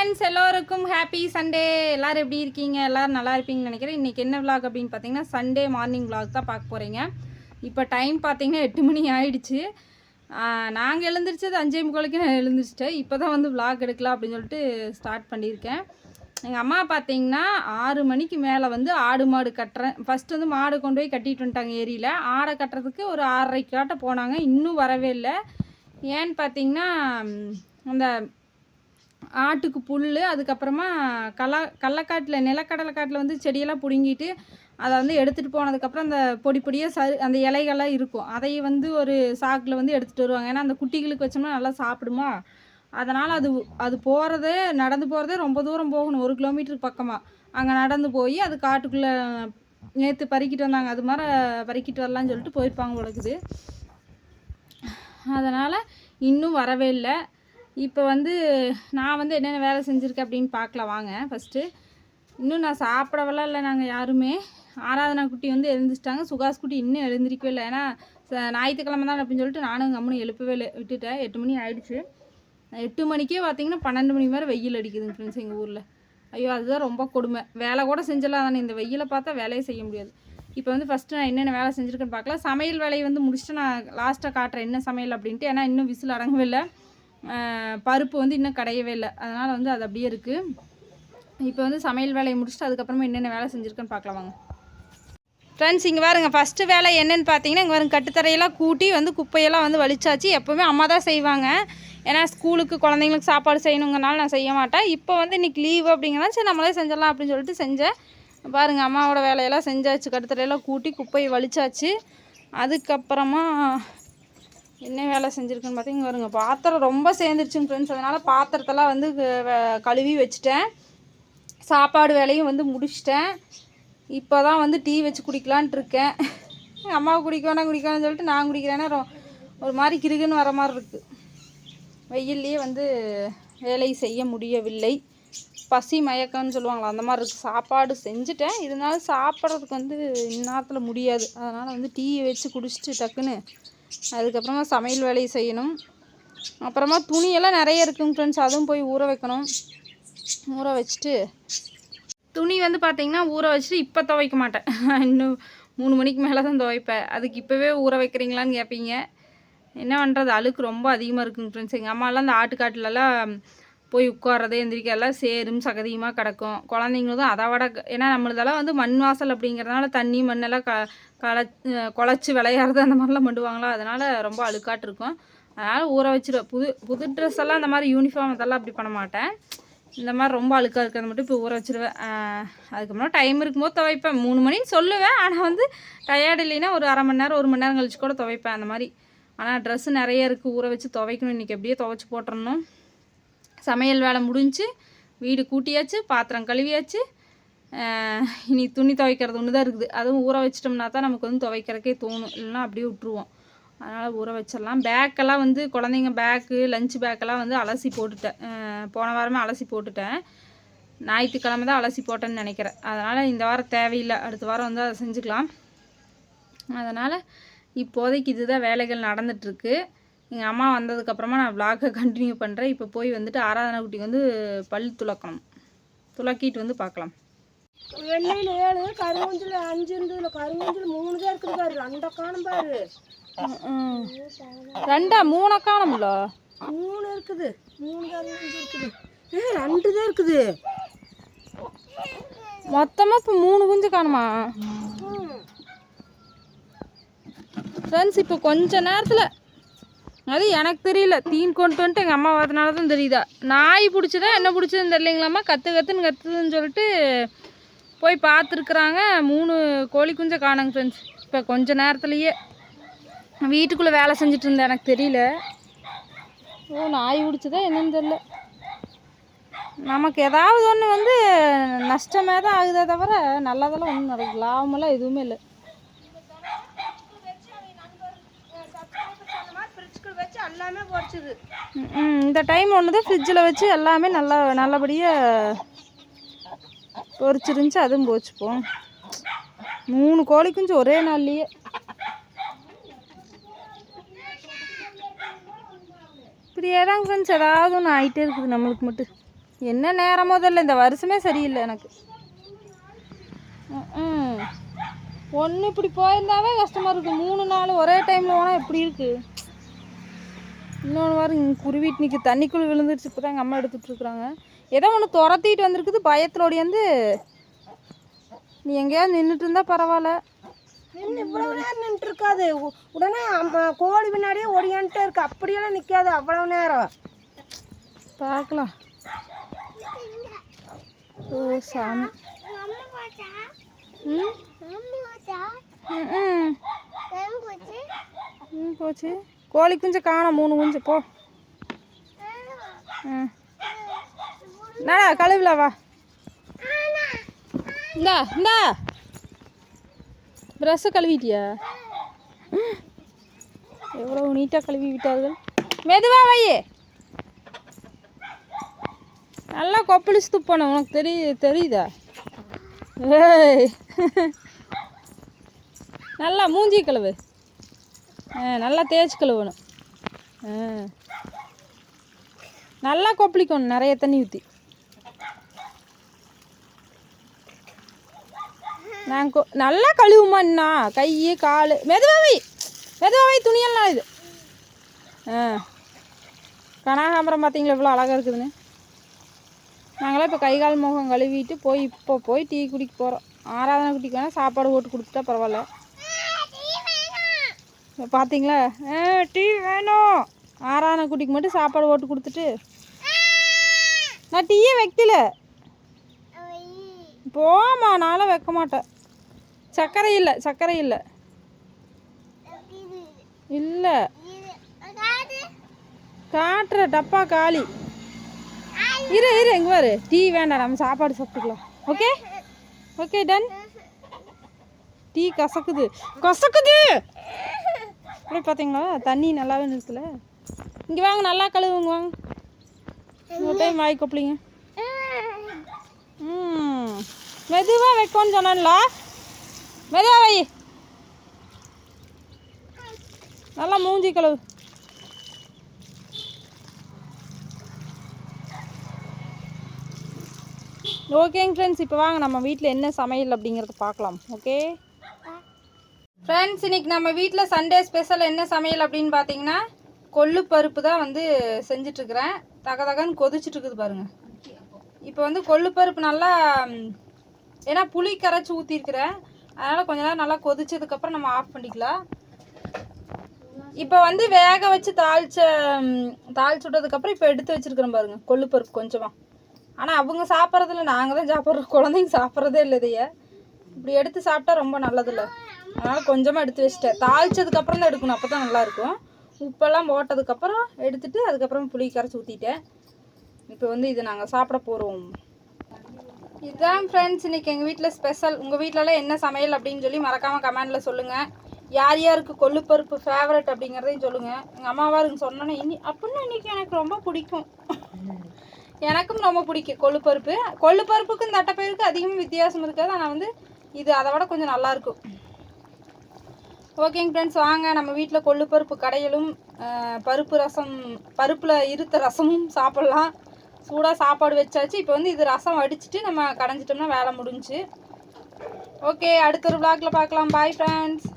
Friends எல்லோருக்கும் happy Sunday எல்லோரும் எப்படி இருக்கீங்க? எல்லோரும் நல்லா இருப்பீங்கன்னு நினைக்கிறேன். இன்றைக்கி என்ன விளாக் அப்படின்னு பார்த்தீங்கன்னா சண்டே மார்னிங் விளாக் தான் பார்க்க போகிறீங்க இப்போ டைம் பார்த்தீங்கன்னா எட்டு மணி ஆயிடுச்சு. நாங்கள் எழுந்திரிச்சது அஞ்சே முக்காலுக்கு நான் எழுந்திரிச்சிட்டேன். இப்போ தான் வந்து விளாக் எடுக்கலாம் அப்படின்னு சொல்லிட்டு ஸ்டார்ட் பண்ணியிருக்கேன். எங்கள் அம்மா பார்த்தீங்கன்னா ஆறு மணிக்கு மேலே வந்து ஆடு மாடு கட்டுறேன். ஃபஸ்ட்டு வந்து மாடு கொண்டு போய் கட்டிட்டு வந்துட்டாங்க ஏரியில். ஆடை கட்டுறதுக்கு ஒரு ஆறரைக்காட்ட போனாங்க. இன்னும் வரவே இல்லை. ஏன்னு பார்த்தீங்கன்னா அந்த ஆட்டுக்கு புல் அதுக்கப்புறமா கல கடலக்காட்டில் நிலக்கடலை காட்டில் வந்து செடியெல்லாம் பிடுங்கிட்டு அதை வந்து எடுத்துகிட்டு போனதுக்கப்புறம் அந்த பொடி பொடியாக சரு அந்த இலைகள்லாம் இருக்கும். அதை வந்து ஒரு சாக்கில் வந்து எடுத்துகிட்டு வருவாங்க. ஏன்னா அந்த குட்டிகளுக்கு வச்சோம்னா நல்லா சாப்பிடுமா? அதனால் அது அது போகிறதே நடந்து போகிறதே ரொம்ப தூரம் போகணும். ஒரு கிலோமீட்டருக்கு பக்கமாக அங்கே நடந்து போய் அது காட்டுக்குள்ளே நேற்று பறிக்கிட்டு வந்தாங்க. அது மாதிரி பறிக்கிட்டு வரலான்னு சொல்லிட்டு போயிருப்பாங்க உலகுது அதனால் இன்னும் வரவே இல்லை. இப்போ வந்து நான் வந்து என்னென்ன வேலை செஞ்சுருக்கேன் அப்படின்னு பார்க்கலாம் வாங்க. ஃபஸ்ட்டு இன்னும் நான் சாப்பிடவெல்லாம் இல்லை நாங்கள் யாருமே. ஆராதனா குட்டி வந்து எழுந்திரிச்சிட்டாங்க. சுகாஸ் குட்டி இன்னும் எழுந்திரிக்கவே இல்லை. ஏன்னா ஞாயிற்றுக்கிழமை தான் அப்படின்னு சொல்லிட்டு நானும் கம்முனு எழுப்பவே இல்லை. விட்டுட்டேன். எட்டு மணி ஆயிடுச்சு. எட்டு மணிக்கே பார்த்தீங்கன்னா பன்னெண்டு மணி வரை வெயில் அடிக்குதுங்க ஃப்ரெண்ட்ஸ் எங்கள் ஊரில். ஐயோ அதுதான் ரொம்ப கொடுமை. வேலை கூட செஞ்சலாம் தானே. இந்த வெயிலை பார்த்தா வேலையே செய்ய முடியாது. இப்போ வந்து ஃபஸ்ட்டு நான் என்னென்ன வேலை செஞ்சுருக்கேன்னு பார்க்கலாம். சமையல் வேலையை வந்து முடிச்சுட்டு நான் லாஸ்ட்டாக காட்டுறேன். என்ன சமையல் அப்படின்ட்டு. ஏன்னா இன்னும் விசில் அடங்கவே இல்லை. பருப்பு வந்து இன்னும் கடையவே இல்லை. அதனால் வந்து அது அப்படியே இருக்குது இப்போ வந்து சமையல் வேலையை முடிச்சுட்டு அதுக்கப்புறமா என்னென்ன வேலை செஞ்சுருக்கேன்னு பார்க்கலாம் வாங்க. ஃப்ரெண்ட்ஸ் இங்கே பாருங்க. ஃபஸ்ட்டு வேலை என்னென்னு பார்த்தீங்கன்னா இங்கே பாருங்க கட்டுத்தரையெல்லாம் கூட்டி வந்து குப்பையெல்லாம் வந்து வலிச்சாச்சு. எப்போவுமே அம்மா தான் செய்வாங்க. ஏன்னா ஸ்கூலுக்கு குழந்தைங்களுக்கு சாப்பாடு செய்யணுங்கனால நான் செய்ய மாட்டேன். இப்போ வந்து இன்றைக்கி லீவு அப்படிங்கிறதா சரி நம்மளே செஞ்சிடலாம் அப்படின்னு சொல்லிட்டு செஞ்சேன். பாருங்கள் அம்மாவோட வேலையெல்லாம் செஞ்சாச்சு. கட்டுத்தரையெல்லாம் கூட்டி குப்பையை வலிச்சாச்சு. அதுக்கப்புறமா என்ன வேலை செஞ்சுருக்குன்னு பார்த்தீங்க வருங்க பாத்திரம் ரொம்ப சேர்ந்துருச்சுங்க ஃப்ரெண்ட்ஸ் அதனால் பாத்திரத்தெல்லாம் வந்து க- கழுவி வச்சுட்டேன். சாப்பாடு வேலையும் வந்து முடிச்சிட்டேன். இப்போ தான் வந்து டீ வச்சு குடிக்கலான்ட்டு இருக்கேன். எங்கள் அம்மாவை குடிக்க வேணாம் சொல்லிட்டு நான் குடிக்கிறேன்னா ஒரு மாதிரி கிருகுன்னு வர மாதிரி இருக்குது வெயில்லையே வந்து வேலை செய்ய முடியவில்லை. பசி மயக்கம்னு சொல்லுவாங்களா அந்த மாதிரி இருக்குது சாப்பாடு செஞ்சுட்டேன். இருந்தாலும் சாப்பிட்றதுக்கு வந்து இந்நேரத்தில் முடியாது. அதனால் வந்து டீ வச்சு குடிச்சிட்டு டக்குன்னு அதுக்கப்புறமா சமையல் வேலையை செய்யணும். அப்புறமா துணியெல்லாம் நிறைய இருக்குங்க ஃப்ரெண்ட்ஸ் அதுவும் போய் ஊற வைக்கணும். ஊற வச்சுட்டு துணி வந்து பார்த்தீங்கன்னா ஊற வச்சுட்டு இப்போ துவைக்க மாட்டேன். இன்னும் மூணு மணிக்கு மேலே தான் துவைப்பேன். அதுக்கு இப்போவே ஊற வைக்கிறீங்களான்னு கேட்பீங்க என்ன பண்ணுறது அழுக்கு ரொம்ப அதிகமாக இருக்குங்க ஃப்ரெண்ட்ஸ் எங்கள் அம்மாலாம் அந்த ஆட்டுக்காட்டுலலாம் போய் உட்கார்றது எல்லாம் சேரும் சகதியுமாக கிடக்கும். குழந்தைங்களும் அதை விட ஏன்னா நம்மளதெல்லாம் வந்து மண் வாசல் அப்படிங்கிறதுனால தண்ணி மண்ணெல்லாம் க கல குழச்சி விளையாடுறது அந்த மாதிரிலாம் பண்ணுவாங்களா அதனால் ரொம்ப அழுக்காட்டிருக்கும் அதனால் ஊற வச்சிருவேன் புது புது ட்ரெஸ் எல்லாம் அந்த மாதிரி யூனிஃபார்ம் அதெல்லாம் அப்படி பண்ண மாட்டேன். இந்த மாதிரி ரொம்ப அழுக்காக இருக்கிறத மட்டும் இப்போ ஊற வச்சிருவேன். அதுக்கப்புறம் டைம் இருக்கும்போது துவைப்பேன். மூணு மணின்னு சொல்லுவேன். ஆனால் வந்து டயர்டு இல்லைன்னா ஒரு அரை மணி நேரம் ஒரு மணி நேரம் கழிச்சு கூட துவைப்பேன் அந்த மாதிரி. ஆனால் ட்ரெஸ்ஸு நிறைய இருக்குது ஊற வச்சு துவைக்கணும். இன்றைக்கி எப்படியே துவைச்சி போட்டுறணும். சமையல் வேலை முடிஞ்சு வீடு கூட்டியாச்சு பாத்திரம் கழுவியாச்சு. இனி துணி துவைக்கிறது ஒன்று தான் இருக்குது. அதுவும் ஊற வச்சிட்டோம்னா தான் நமக்கு வந்து துவைக்கிறக்கே தோணும். இல்லைன்னா அப்படியே விட்ருவோம் அதனால் ஊற வச்சிடலாம். பேக்கெல்லாம் வந்து குழந்தைங்க பேக்கு லஞ்ச் பேக்கெல்லாம் வந்து அலசி போட்டுட்டேன். போன வாரமே அலசி போட்டுட்டேன். ஞாயிற்றுக்கிழமை தான் அலசி போட்டேன்னு நினைக்கிறேன். அதனால் இந்த வாரம் தேவையில்லை. அடுத்த வாரம் வந்து அதை செஞ்சுக்கலாம். அதனால் இப்போதைக்கு இதுதான் வேலைகள் நடந்துகிட்ருக்கு எங்கள் அம்மா வந்ததுக்கப்புறமா நான் vlog-அ கண்டினியூ பண்ணுறேன் இப்போ போய் வந்துட்டு ஆராதனை குட்டிக்கு வந்து பல் துலக்கணும். துலக்கிட்டு வந்து பார்க்கலாம். வெள்ளையில ஏழு கருவஞ்சில் அஞ்சு இருந்ததுல கருவஞ்சில் மூணு தான் இருக்குது பாரு. ரெண்ட காணும் பாரு. ரெண்டா? மூணா காணும்ல? மூணு இருக்குது. மூணு கருவஞ்சி இருக்குது. ஏ ரெண்டு தான் இருக்குது. மொத்தமாக இப்போ மூணு குஞ்சு காணுமா? ஃப்ரெண்ட்ஸ் இப்போ கொஞ்ச நேரத்தில் அது எனக்கு தெரியல. தீன் கொண்டு வந்துட்டு எங்கள் அம்மா வரதுனால தான் தெரியுதா? நாய் பிடிச்சதா என்ன பிடிச்சதுன்னு தெரியலைங்களாம்மா? கற்று கற்றுன்னு கத்துதுன்னு சொல்லிட்டு போய் பார்த்துருக்குறாங்க. மூணு கோழி குஞ்சை காணுங்க ஃப்ரெண்ட்ஸ் இப்போ கொஞ்ச நேரத்துலையே வீட்டுக்குள்ளே வேலை செஞ்சுட்டு இருந்தேன். எனக்கு தெரியல. ஓ நாய் பிடிச்சதா என்னன்னு தெரியல. நமக்கு ஏதாவது ஒன்று வந்து நஷ்டமே தான் ஆகுதே தவிர நல்லதெல்லாம் ஒன்றும் நடக்குது லாபமெல்லாம் எதுவுமே இல்லை வச்சு எல்லாமே போச்சுது ம், இந்த டைம் ஒன்று தான் ஃப்ரிட்ஜில் வச்சு எல்லாமே நல்லா நல்லபடியாக பொரிச்சிருந்துச்சு அதுவும் போச்சுப்போம் மூணு கோழி குஞ்சு ஒரே நாள்லேயே. இப்படியே தான் ஃப்ரெண்ட்ஸ் ஏதாவது ஒன்று ஆகிட்டே இருக்குது நம்மளுக்கு மட்டும். என்ன நேரமோ தெரியல இந்த வருஷமே சரியில்லை எனக்கு. ம் ஒன்று இப்படி போயிருந்தாவே கஷ்டமாக இருக்குது மூணு நாள் ஒரே டைமில் போனால் எப்படி இருக்குது இன்னொன்று வாரம் இங்கே குருவிட்டு நிற்க தண்ணிக்குள்ளே விழுந்துருச்சு. இப்போ தான் எங்கள் அம்மா எடுத்துகிட்டு இருக்கிறாங்க ஏதோ ஒன்று துரத்திட்டு வந்திருக்குது. பயத்தில் ஓடியாந்து நீ எங்கேயாவது நின்றுட்டு இருந்தா பரவாயில்ல. நின்று இவ்வளவு நேரம் நின்றுட்டு இருக்காது உ- உடனே அம்மா கோழி பின்னாடியே ஓடியான்ட்டே இருக்கு. அப்படியெல்லாம் நிற்காது அவ்வளவு நேரம். பார்க்கலாம் ஓ சாமி. ம்? ம், ம். ம் போச்சு. கோழி குஞ்சு காணோம் மூணு குஞ்சு போ. ம் என்னடா கழுவில வா. இந்தா இந்தா. ப்ரஷ்ஷை கழுவிட்டியா? எவ்வளோ எவ்வளவு நீட்டாக கழுவி விட்டார்கள். மெதுவா வையே. நல்லா கொப்பளிச்சு துப்பணும் உனக்கு தெரிய தெரியுதா? ஏய். நல்லா மூஞ்சி கழுவு. நல்லா தேய்ச்சி கழுவணும். நல்லா கொப்பளிக்கணும் நிறைய தண்ணி ஊற்றி நான் கொ நல்லா கழுவுமாண்ணா கை கால். மெதுவாவை மெதுவாவை துணியெல்லாம் இது. ஆ. கனகாம்பரம் பார்த்தீங்களா இவ்வளோ அழகாக இருக்குதுன்னு? நாங்களாம் இப்போ கை கால் முகம் கழுவிட்டு போய் இப்போ போய் டீ குடிக்க போகிறோம் ஆராதனை குட்டிக்கு வேணால் சாப்பாடு போட்டு கொடுத்துட்டா பரவாயில்ல. பார்த்தீங்களா ஆ டீ வேணும். ஆறான குட்டிக்கு மட்டும் சாப்பாடு ஓட்டு கொடுத்துட்டு. நான் டீயே வைக்கல. போமா நானும் வைக்க மாட்டேன். சர்க்கரை இல்லை சர்க்கரை இல்லை. இல்லை. காட்டுற டப்பா காலி. இரு இரு எங்க பாரு. டீ வேண்டாம் நம்ம சாப்பாடு சாப்பிட்டுக்கலாம். ஓகே? ஓகே டன் டீ கசக்குது. கசக்குது! அப்படியே பார்த்தீங்களா தண்ணி நல்லாவே நிறுத்தல. இங்கே வாங்க நல்லா கழுவுங்க வாங்க. ஒரு டைம் வாய் கொப்பளிங்க. ம். மெதுவாக வைக்கோன்னு சொன்னான்ல. மெதுவாக வை. நல்லா மூஞ்சி கழுவு. ஓகேங்க ஃப்ரெண்ட்ஸ் இப்போ வாங்க நம்ம வீட்டில் என்ன சமையல் அப்படிங்கிறத பார்க்கலாம் ஓகே? ஃப்ரெண்ட்ஸ் இன்னைக்கு நம்ம வீட்டில் சண்டே ஸ்பெஷல் என்ன சமையல் அப்படின்னு பார்த்தீங்கன்னா கொள்ளு பருப்பு தான் வந்து செஞ்சிட்ருக்குறேன். தக தகன்னு கொதிச்சுட்ருக்குது இருக்குது இப்போ வந்து கொள்ளு பருப்பு நல்லா ஏன்னா புளி கரைச்சி ஊற்றிருக்கிறேன் அதனால் கொஞ்ச நேரம் நல்லா கொதிச்சதுக்கப்புறம் நம்ம ஆஃப் பண்ணிக்கலாம். இப்போ வந்து வேக வச்சு தாளிச்ச தாளிச்சு விட்டதுக்கப்புறம் இப்போ எடுத்து வச்சுருக்குறோம் பாருங்கள் கொள்ளு பருப்பு கொஞ்சமாக ஆனால் அவங்க சாப்பிட்றதில்ல. நாங்கள் தான் சாப்பிட்றோம். குழந்தைங்க சாப்பிட்றதே இல்லை இதைய. இப்படி எடுத்து சாப்பிட்டா ரொம்ப நல்லதில்லை. அதனால் கொஞ்சமாக எடுத்து வச்சிட்டேன். தாளிச்சதுக்கப்புறம் தான் எடுக்கணும். அப்போ தான் நல்லாயிருக்கும். உப்பெல்லாம் போட்டதுக்கப்புறம் எடுத்துட்டு அதுக்கப்புறம் புளி கரைச்சி ஊற்றிட்டேன் இப்போ வந்து இது நாங்கள் சாப்பிட போகிறோம் இதுதான் ஃப்ரெண்ட்ஸ் இன்றைக்கி எங்கள் வீட்டில் ஸ்பெஷல் உங்கள் வீட்டிலலாம் என்ன சமையல் அப்படின்னு சொல்லி மறக்காமல் கமெண்டில் சொல்லுங்கள் யார் யாருக்கு கொள்ளுப்பருப்பு ஃபேவரட் அப்படிங்கிறதையும் சொல்லுங்கள் எங்கள் அம்மாவாக இருக்கு சொன்னோன்னே இனி அப்புடின்னா இன்றைக்கி எனக்கு ரொம்ப பிடிக்கும். எனக்கும் ரொம்ப பிடிக்கும் கொள்ளுப்பருப்பு. கொள்ளுப்பருப்புக்கும் தட்டைப்பயிருக்கு அதிகமாக வித்தியாசம் இருக்காது. ஆனால் வந்து இது அதை விட கொஞ்சம் நல்லாயிருக்கும் ஓகேங்க ஃப்ரெண்ட்ஸ் வாங்க. நம்ம வீட்டில் கொள்ளு பருப்பு கடையிலும் பருப்பு ரசம் பருப்பில் இருத்த ரசமும் சாப்பிட்லாம். சூடாக சாப்பாடு வச்சாச்சு. இப்போ வந்து இது ரசம் வடிச்சிட்டு நம்ம கடைஞ்சிட்டோம்னா வேலை முடிஞ்சுச்சு. ஓகே அடுத்த ஒரு vlogல பார்க்கலாம். Bye friends